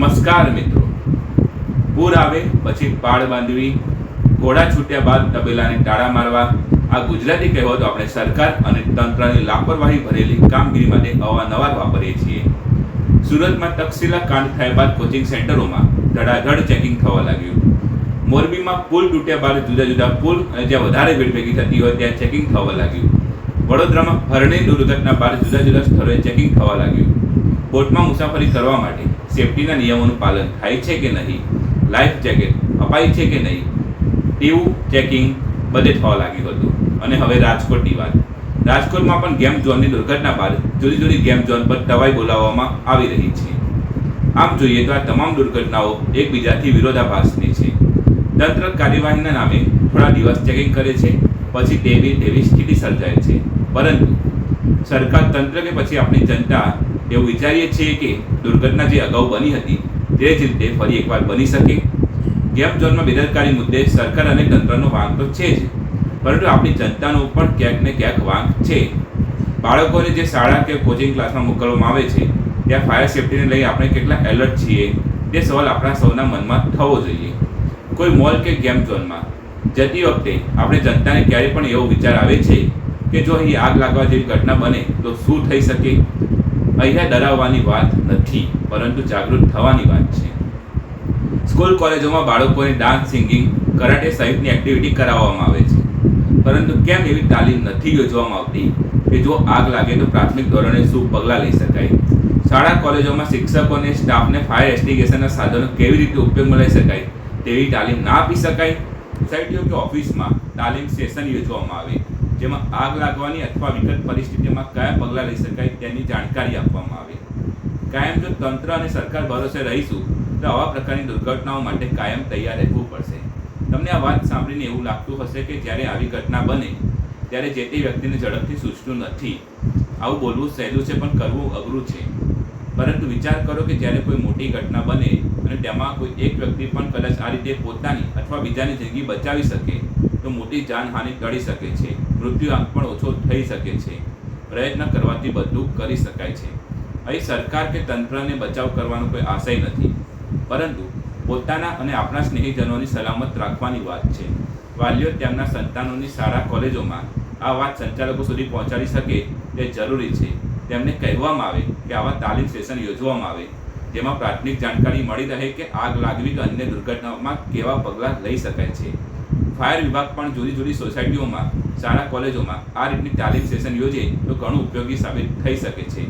નમસ્કાર મિત્રો. પૂર આવે પછી પાળ બાંધવી, ઘોડા છૂટ્યા બાદ તબેલાને ટાળા મારવા. આ ગુજરાતી કહેવતો આપણે સરકાર અને તંત્રની લાપરવાહી ભરેલી કામગીરી માટે અવારનવાર વાપરીએ છીએ. સુરતમાં તક્ષશિલા કાંડ થયા બાદ કોચિંગ સેન્ટરોમાં ધડાધડ ચેકિંગ થવા લાગ્યું. મોરબીમાં પુલ તૂટ્યા બાદ જુદા જુદા પુલ અને જ્યાં વધારે ભીડ ભેગી થતી હોય ત્યાં ચેકિંગ થવા લાગ્યું. વડોદરામાં હરણી દુર્ઘટના બાદ જુદા જુદા સ્થળોએ ચેકિંગ થવા લાગ્યું. બોટમાં મુસાફરી કરવા માટે સેફટીના નિયમોનું પાલન થાય છે કે નહીં? લાઈફ જેકેટ અપાય છે કે નહીં? ટીવું, ચેકિંગ બધે થવા લાગ્યું હતું. અને હવે રાજકોટની વાત. રાજકોટમાં પણ ગેમ ઝોનની દુર્ઘટના બાદ જુદી જુદી ગેમ ઝોન પર તવાઈ બોલાવવામાં આવી રહી છે. આમ જોઈએ તો આ તમામ દુર્ઘટનાઓ એકબીજાથી વિરોધાભાસની છે. તંત્ર કાર્યવાહીના નામે થોડા દિવસ ચેકિંગ કરે છે, પછી તેવી તેવી સ્થિતિ સર્જાય છે. પરંતુ સરકાર તંત્ર કે પછી આપણી જનતા એવું વિચારીએ છીએ કે દુર્ઘટના જે અગાઉ બની હતી, તે જ રીતે ફરી એકવાર બની શકે. ગેમ ઝોનમાં બેદરકારી મુદ્દે સરકાર અને તંત્રનો વાંક તો છે જ. પરંતુ આપણી જનતાનો પણ ક્યાંક ને ક્યાંક વાંક છે. બાળકોને જે શાળા કે કોચિંગ ક્લાસમાં મોકલવામાં આવે છે, ત્યાં ફાયર સેફટીને લઈ આપણે કેટલા એલર્ટ છીએ, તે સવાલ આપણા સૌના મનમાં થવો જોઈએ. કોઈ મોલ કે ગેમ ઝોનમાં જતી વખતે આપણે જનતાને ક્યારેય પણ એવો વિચાર આવે છે કે જો અહીં આગ લાગવા જેવી ઘટના બને, તો શું થઈ શકે? અહીંયા ડરાવવાની વાત નથી, પરંતુ જાગૃત થવાની વાત છે. સ્કૂલ કોલેજોમાં બાળકોને ડાન્સ, સિંગિંગ, કરાટે સહિતની એક્ટિવિટી કરાવવામાં આવે છે. પરંતુ કેમ એવી તાલીમ નથી યોજવામાં આવતી કે જો આગ લાગે તો પ્રાથમિક ધોરણે શું પગલાં લઈ શકાય? શાળા કોલેજોમાં શિક્ષકોને સ્ટાફને ફાયર એસ્ટિગેશનના સાધનો કેવી રીતે ઉપયોગમાં લઈ શકાય તેવી તાલીમ ના આપી શકાય? સોસાયટીઓ કે ઓફિસમાં તાલીમ સેશન યોજવામાં આવે. જેમાં આગ લાગવાની અથવા વિકટ પરિસ્થિતિમાં કયા પગલાં લઈ શકાય તેની જાણકારી આપવામાં આવે. કાયમ જો તંત્ર અને સરકાર ભરોસે રહીશું, તો આવા પ્રકારની દુર્ઘટનાઓ માટે કાયમ તૈયાર રહેવું પડશે. તમને આ વાત સાંભળીને એવું લાગતું હશે કે જ્યારે આવી ઘટના બને, ત્યારે જે તે વ્યક્તિને ઝડપથી સૂચતું નથી. આવું બોલવું સહેલું છે પણ કરવું અઘરું છે. પરંતુ વિચાર કરો કે જ્યારે કોઈ મોટી ઘટના બને અને તેમાં કોઈ એક વ્યક્તિ પણ કદાચ આ રીતે પોતાની અથવા બીજાની જિંદગી બચાવી શકે તો મોટી જાનહાનિ ટળી શકે છે. મૃત્યુ આંક પણ ઓછો થઈ શકે છે. પ્રયત્ન કરવાથી બધું કરી શકાય છે. અહીં સરકાર કે તંત્રને બચાવ કરવાનો કોઈ આશય નથી. પરંતુ પોતાના અને આપણા સ્નેહીજનોની સલામત રાખવાની વાત છે. વાલીઓ તેમના સંતાનોની શાળા કોલેજોમાં આ વાત સંચાલકો સુધી પહોંચાડી શકે તે જરૂરી છે. તેમને કહેવામાં આવે કે આવા તાલીમ સેશન યોજવામાં આવે, જેમાં પ્રાથમિક જાણકારી મળી રહે કે આગ લાગવી કે અન્ય દુર્ઘટનાઓમાં કેવા પગલાં લઈ શકાય છે. ફાયર વિભાગ પણ જુદી જુદી સોસાયટીઓમાં, શાળા કોલેજોમાં આ રીતની તાલીમ સેશન યોજે તો ઘણું ઉપયોગી સાબિત થઈ શકે છે.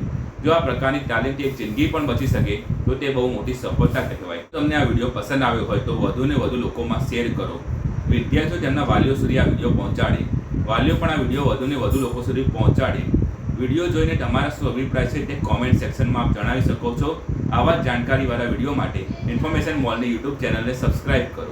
જો આ પ્રકારની તાલીમથી એક જિંદગી પણ બચી શકે, તો તે બહુ મોટી સફળતા કહેવાય. તમને આ વીડિયો પસંદ આવ્યો હોય તો વધુને વધુ લોકોમાં શેર કરો. વિદ્યાર્થીઓ તેમના વાલીઓ સુધી આ વીડિયો પહોંચાડે. વાલીઓ પણ આ વીડિયો વધુને વધુ લોકો સુધી પહોંચાડે. વીડિયો જોઈને તમારા શું અભિપ્રાય છે તે કોમેન્ટ સેક્શનમાં આપ જણાવી શકો છો. આવા જ જાણકારીવાળા વીડિયો માટે ઇન્ફોર્મેશન મોલની યુટ્યુબ ચેનલને સબસ્ક્રાઇબ કરો.